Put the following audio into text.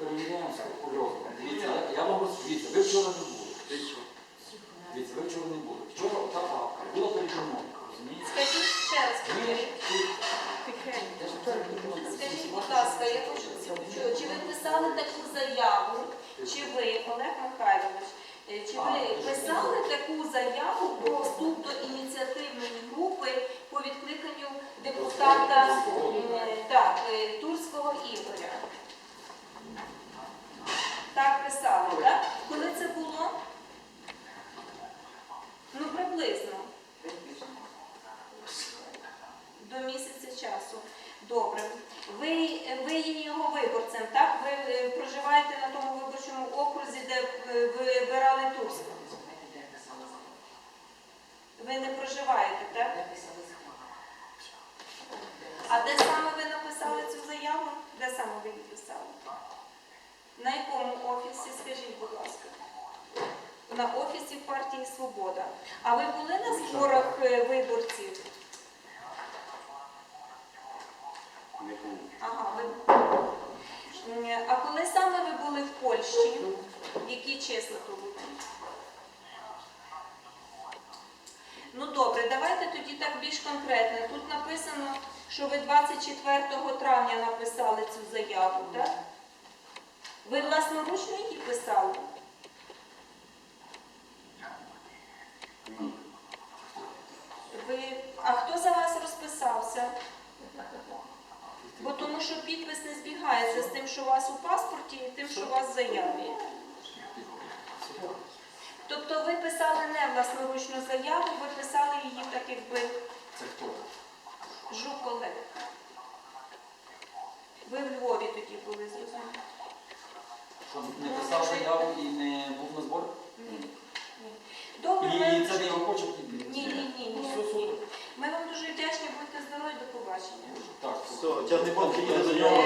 перевіряємо серйозно. Дивіться, я, я вам розкажу, дивіться, ви вчора не були. Дивіться, ви вчора не були. Вчора та папка була переді мною, розумієте? Скажіть ще раз, Ми повторіть. тут- Скажіть, будь ласка, я хочу почути, чи ви писали таку заяву, чи ви, Олег Михайлович, е, чи ви писали таку заяву про вступ до ініціативної групи по відкликанню депутата е, так, е, Турського Ігоря? Так писали, так? Коли це було? Ну, приблизно. До місяця часу. Добре. Ви, ви є його виборцем, так? Ви е, проживаєте на тому виборчому окрузі, де ви вибирали Турську? Ви не проживаєте, так? А де саме ви написали цю заяву? Де саме ви її писали? На якому офісі, скажіть, будь ласка? На офісі партії Свобода. А ви були на зборах е, виборців? Ага, ви. А коли саме ви були в Польщі? Які числа то були? Ну добре, давайте тоді так більш конкретно. Тут написано, що ви 24 травня написали цю заяву, так? Ви власноручно її писали? Ви... А хто за вас розписався? Бо тому що підпис не збігається з тим, що у вас у паспорті, і тим, що у вас в заяві. Тобто ви писали не власноручну заяву, ви писали її так, якби Це хто? жук Олег. Ви в Львові тоді були, зрозуміло? Що не писав заяву і не був на зборах? Ні. Ні. Добре, І ми... це не його почерк? Ні, ні, ні, ні, Все, ні. супер. Ми вам дуже вдячні, будьте здорові, до побачення. Так, Все, тягни палки, їде до нього.